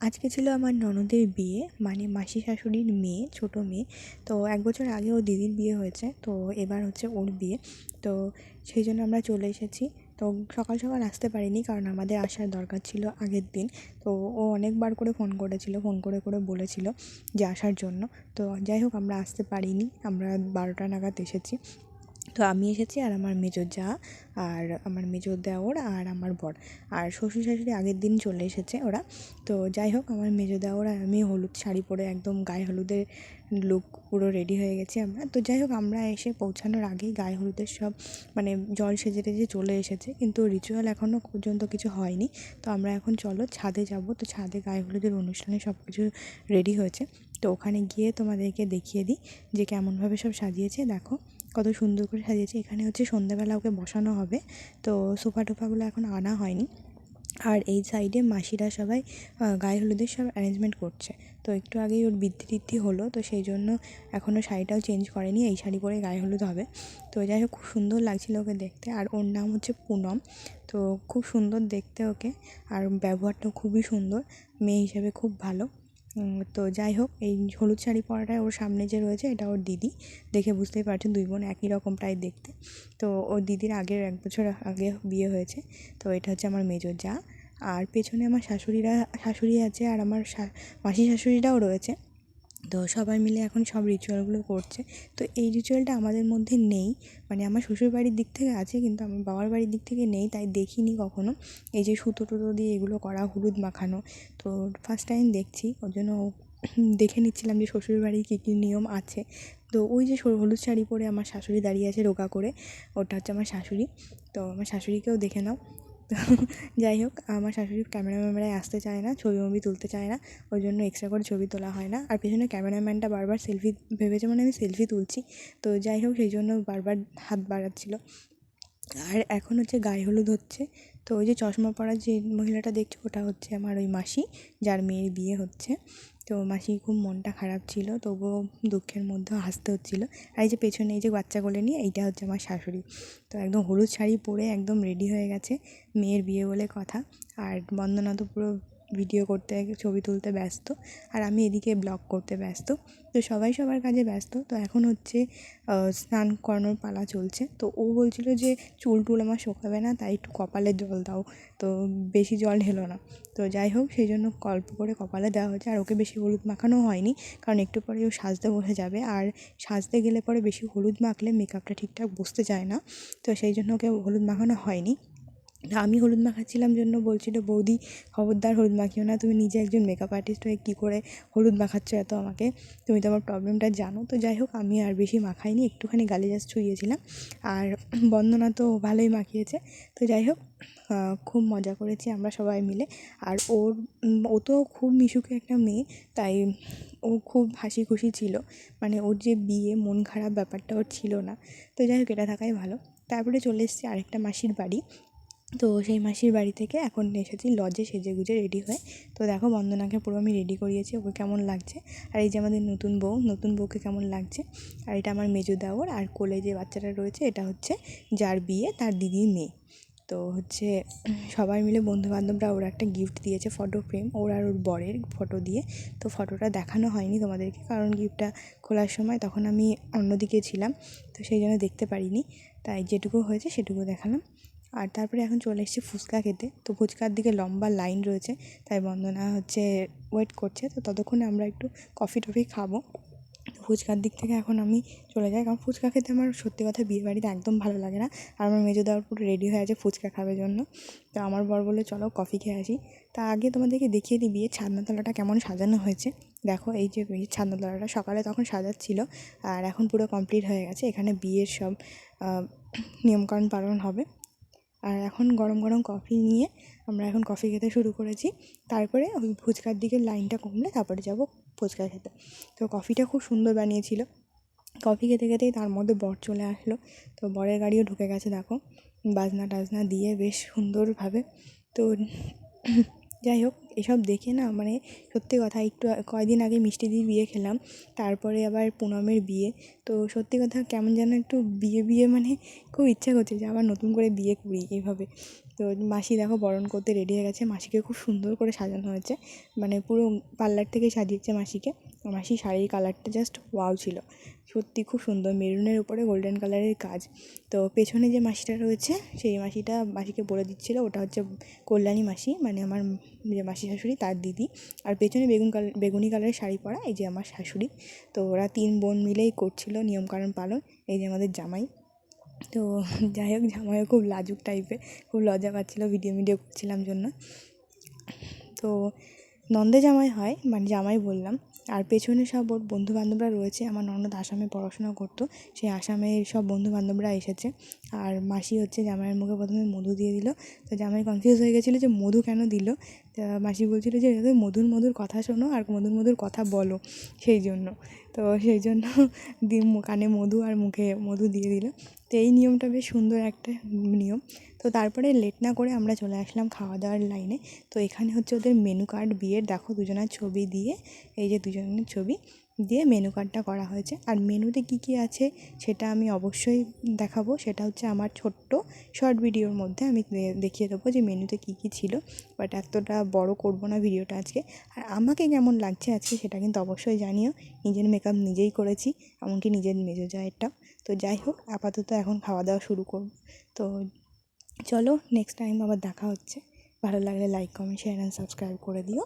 আজকে ছিল আমার ননদের বিয়ে মানে মাসি শাশুড়ির মেয়ে, ছোটো মেয়ে। তো এক বছর আগে ওর দিদির বিয়ে হয়েছে, তো এবার হচ্ছে ওর বিয়ে। তো সেই জন্য আমরা চলে এসেছি। তো সকাল সকাল আসতে পারিনি কারণ আমাদের আসার দরকার ছিল আগের দিন। তো ও অনেকবার করে ফোন করেছিল, ফোন করে করে বলেছিল যে আসার জন্য। তো যাই হোক, আমরা আসতে পারিনি। আমরা বারোটা নাগাদ এসেছি। তো আমি এসেছি আর আমার মেজো জা আর আমার মেজো দেওর আর আমার বর। আর শ্বশুর শাশুড়ি আগের দিন চলে এসেছে ওরা। তো যাই হোক, আমার মেজো দেওর আর আমি হলুদ শাড়ি পরে একদম গায়ে হলুদের লুক পুরো রেডি হয়ে গেছি আমরা। তো যাই হোক, আমরা এসে পৌঁছানোর আগেই গায়ে হলুদের সব মানে জল সেজে টেজে চলে এসেছে। কিন্তু রিচুয়াল এখনও পর্যন্ত কিছু হয়নি। তো আমরা এখন চলো ছাদে যাব। তো ছাদে গায়ে হলুদের অনুষ্ঠানে সব কিছু রেডি হয়েছে। তো ওখানে গিয়ে তোমাদেরকে দেখিয়ে দিই যে কেমনভাবে সব সাজিয়েছে। দেখো। কত সুন্দর করে সাজিয়েছে। এখানে হচ্ছে সন্ধ্যাবেলা ওকে বসানো হবে। তো সোফা টোফাগুলো এখন আনা হয়নি। আর এই সাইডে মাসিরা সবাই গায়ে হলুদের সব অ্যারেঞ্জমেন্ট করছে। তো একটু আগেই ওর বৃদ্ধি টিদ্ধি হলো। তো সেই জন্য এখনও শাড়িটাও চেঞ্জ করেনি। এই শাড়ি পরে গায়ে হলুদ হবে। তো যাই হোক, খুব সুন্দর লাগছিল ওকে দেখতে। আর ওর নাম হচ্ছে পুনম। তো খুব সুন্দর দেখতে ওকে। আর ব্যবহারটাও খুবই সুন্দর। মেয়ে হিসেবে খুব ভালো। তো যাই হোক, এই হলুদ শাড়ি পরাটায় ওর সামনে যে রয়েছে, এটা ওর দিদি। দেখে বুঝতেই পারছেন দুই বোন একই রকম প্রায় দেখতে। তো ওর দিদির আগের এক বছর আগে বিয়ে হয়েছে, তো এটা হচ্ছে আমার মেজর যা। আর পেছনে আমার শাশুড়িরা, শাশুড়ি আছে আর আমার মাসি শাশুড়িরাও রয়েছে। তো সবাই মিলে এখন সব রিচুয়ালগুলো করছে। তো এই রিচুয়ালটা আমাদের মধ্যে নেই। মানে আমার শ্বশুরবাড়ির দিক থেকে আছে, কিন্তু আমার বাবার বাড়ির দিক থেকে নেই, তাই দেখিনি কখনো। এই যে সুতো টুতো দিয়ে এগুলো করা, হলুদ মাখানো। তো ফার্স্ট টাইম দেখছি, ওর জন্য দেখে নিচ্ছিলাম যে শ্বশুরবাড়ির কী কী নিয়ম আছে। তো ওই যে হলুদ শাড়ি পরে আমার শাশুড়ি দাঁড়িয়ে আছে রোগা করে, ওটা হচ্ছে আমার শাশুড়ি। তো আমার শাশুড়িকেও দেখে নাও। তো যাই হোক, আমার শাশুড়ি ক্যামেরা ম্যামেরায় আসতে চায় না, ছবি মবি তুলতে চায় না, ওই জন্য এক্সট্রা করে ছবি তোলা হয় না। আর পেছনে ক্যামেরাম্যানটা বারবার সেলফি ভেবেছে মানে আমি সেলফি তুলছি। তো যাই হোক, সেই জন্য বারবার হাত বাড়াচ্ছিল। আর এখন হচ্ছে গায়ে হলুদ হচ্ছে। তো ওই যে চশমা পরা যে মহিলাটা দেখছ, ওটা হচ্ছে আমার ওই মাসি, যার মেয়ের বিয়ে হচ্ছে। তো মাসি খুব মনটা খারাপ ছিল, তবুও দুঃখের মধ্যেও হাসতে হচ্ছিল। আর এই যে পেছনে এই যে বাচ্চাগুলো নিয়ে, এইটা হচ্ছে আমার শাশুড়ি। তো একদম হলুদ শাড়ি পরে একদম রেডি হয়ে গেছে মেয়ের বিয়ে বলে কথা। আর বন্দনা তো পুরো ভিডিও করতে, ছবি তুলতে ব্যস্ত আর আমি এদিকে ব্লগ করতে ব্যস্ত। তো সবাই সবার কাজে ব্যস্ত। তো এখন হচ্ছে স্নান করানোর পালা চলছে। তো ও বলছিলো যে, চুল টুল আমার শোকাবে না, তাই একটু কপালে জল দাও। তো বেশি জল ঢেলো না। তো যাই হোক, সেই জন্য অল্প করে কপালে দেওয়া হয়েছে। আর ওকে বেশি হলুদ মাখানো হয়নি, কারণ একটু পরে ও সাজতে বসে যাবে। আর সাজতে গেলে পরে বেশি হলুদ মাখলে মেকআপটা ঠিকঠাক বসতে চায় না। তো সেই জন্য ওকে হলুদ মাখানো হয়নি। আমি হলুদ মাখাচ্ছিলাম জন্য বলছিলো, বৌদি, খবরদার হলুদ মাখিও না, তুমি নিজে একজন মেকআপ আর্টিস্ট হয়ে কী করে হলুদ মাখাচ্ছ এত আমাকে? তুমি তো আমার প্রবলেমটা জানো। তো যাই হোক, আমি আর বেশি মাখাইনি, একটুখানি গালে জাস্ট ছুঁয়েছিলাম। আর বন্দনা তো ভালোই মাখিয়েছে। তো যাই হোক খুব মজা করেছি আমরা সবাই মিলে। আর ওর, ও তো খুব মিশুকে একটা মেয়ে, তাই ও খুব হাসি খুশি ছিল। মানে ওর যে বিয়ে, মন খারাপ ব্যাপারটা ওর ছিল না। তো যাই হোক, এটা থাকাই ভালো। তারপরে চলে এসেছি আরেকটা মাসির বাড়ি। তো সেই মাসির বাড়ি থেকে এখন এসেছি, লজে সেজে গুজে রেডি হয়ে। তো দেখো বন্দনাকে পুরো আমি রেডি করিয়েছি, ওকে কেমন লাগছে? আর এই যে আমাদের নতুন বউ, নতুন বউকে কেমন লাগছে? আর এটা আমার মেজো দেওর, আর কোলে যে বাচ্চাটা রয়েছে, এটা হচ্ছে যার বিয়ে তার দিদির মেয়ে। তো হচ্ছে সবাই মিলে বন্ধুবান্ধবরা ওরা একটা গিফট দিয়েছে ফটো ফ্রেম ওর আর ওর বরের ফটো দিয়ে। তো ফটোটা দেখানো হয়নি তোমাদেরকে, কারণ গিফটটা খোলার সময় তখন আমি অন্যদিকে ছিলাম, তো সেই জন্য দেখতে পারিনি। তাই যেটুকু হয়েছে সেটুকু দেখালাম। আর তারপরে এখন চলে এসেছি ফুচকা খেতে। তো ফুচকার দিকে লম্বা লাইন রয়েছে, তাই বন্দনা হচ্ছে ওয়েট করছে। তো ততক্ষণে আমরা একটু কফি টফি খাব। ফুচকার দিক থেকে এখন আমি চলে যাই, কারণ ফুচকা খেতে আমার সত্যি কথা বিয়ে বাড়িতে একদম ভালো লাগে না। আর আমার মেজো দেওয়ার পুরো রেডি হয়ে আছে ফুচকা খাওয়ার জন্য। তো আমার বর বলে চলো কফি খেয়ে আসি। তা আগে তোমাদেরকে দেখিয়ে দিই বিয়ের ছাদনাতলাটা কেমন সাজানো হয়েছে। দেখো, এই যে বিয়ের ছাদনাতলাটা সকালে তখন সাজাচ্ছিল, আর এখন পুরো কমপ্লিট হয়ে গেছে। এখানে বিয়ের সব নিয়মকানুন পালন হবে। আর এখন গরম গরম কফি নিয়ে আমরা এখন কফি খেতে শুরু করেছি। তারপরে ওই ফুচকার দিকে লাইনটা কমলে তারপরে যাব ফুচকা খেতে। তো কফিটা খুব সুন্দর বানিয়েছিল। কফি খেতে খেতেই তার মধ্যে বর চলে আসলো। তো বরের গাড়িও ঢুকে গেছে, দেখো। বাজনা টাজনা দিয়ে বেশ সুন্দরভাবে। তো যাই হোক, এসব দেখে না মানে সত্যি কথা, একটু কয়দিন আগে মিষ্টি দিয়ে বিয়ে খেলাম। তারপরে আবার পুনমের বিয়ে। তো সত্যি কথা কেমন যেন একটু বিয়ে বিয়ে মানে খুব ইচ্ছা করছে যে আবার নতুন করে বিয়ে করি এইভাবে। তো মাসি দেখো বরণ করতে রেডি হয়ে গেছে, মাসিকে খুব সুন্দর করে সাজানো হয়েছে। মানে পুরো পার্লার থেকে সাজিয়েছে মাসিকে। মাসি শাড়ির কালারটা জাস্ট ওয়াও ছিল। সত্যি খুব সুন্দর মেরুনের উপরে গোল্ডেন কালারের কাজ। তো পেছনে যে মাসিটা রয়েছে, সেই মাসিটা মাসিকে বলে দিচ্ছিল, ওটা হচ্ছে কল্যাণী মাসি মানে আমার যে মাসি শাশুড়ি তার দিদি। আর পেছনে বেগুন কালার বেগুনি কালারের শাড়ি পরা এই যে আমার শাশুড়ি। তো ওরা তিন বোন মিলেই করছিল নিয়মকানুন পালন, এই যে আমাদের জামাই। তো যাই হোক, জামাইও খুব লাজুক টাইপের খুব লজ্জা পাচ্ছিলো ভিডিও মিডিও করছিলাম জন্য। তো নন্দে জামাই হয় মানে জামাই বললাম। আর পেছনে সব ওর বন্ধুবান্ধবরা রয়েছে, আমার ননদ আসামে পড়াশোনা করতো, সেই আসামের সব বন্ধুবান্ধবরা এসেছে। আর মাসি হচ্ছে জামাইয়ের মুখে প্রথমে মধু দিয়ে দিল। তো জামাই কনফিউজ হয়ে গেছিল যে মধু কেন দিল? মাসি বলছিলো যে মধুর মধুর কথা শোনো আর মধুর মধুর কথা বলো। সেই জন্য। তো সেই জন্য দিম কানে মধু আর মুখে মধু দিয়ে দিল। তো এই নিয়মটা বেশ সুন্দর একটা নিয়ম। তো তারপরে লেট না করে আমরা চলে আসলাম খাওয়া দাওয়ার লাইনে তো এখানে হচ্ছে ওদের মেনু কার্ড বিয়ের, দেখো দুজনের ছবি দিয়ে, এই যে দুজনের ছবি। দিয়ে মেনু কার্ডটা করা হয়েছে। আর মেনুতে কী কী আছে সেটা আমি অবশ্যই দেখাবো। সেটা হচ্ছে আমার ছোট্ট শর্ট ভিডিওর মধ্যে আমি দেখিয়ে দেবো যে মেনুতে কী কী ছিল। বাট এতটা বড় করব না ভিডিওটা আজকে। আর আমাকে কেমন লাগছে আজকে সেটা কিন্তু অবশ্যই জানিও। নিজের মেকআপ নিজেই করেছি, এমনকি নিজের মেজো জায়েরটাও তো যাই হোক, আপাতত এখন খাওয়া দাওয়া শুরু করব। তো চলো নেক্সট টাইম আবার দেখা হচ্ছে। ভালো লাগলে like comment share and subscribe করে দিও।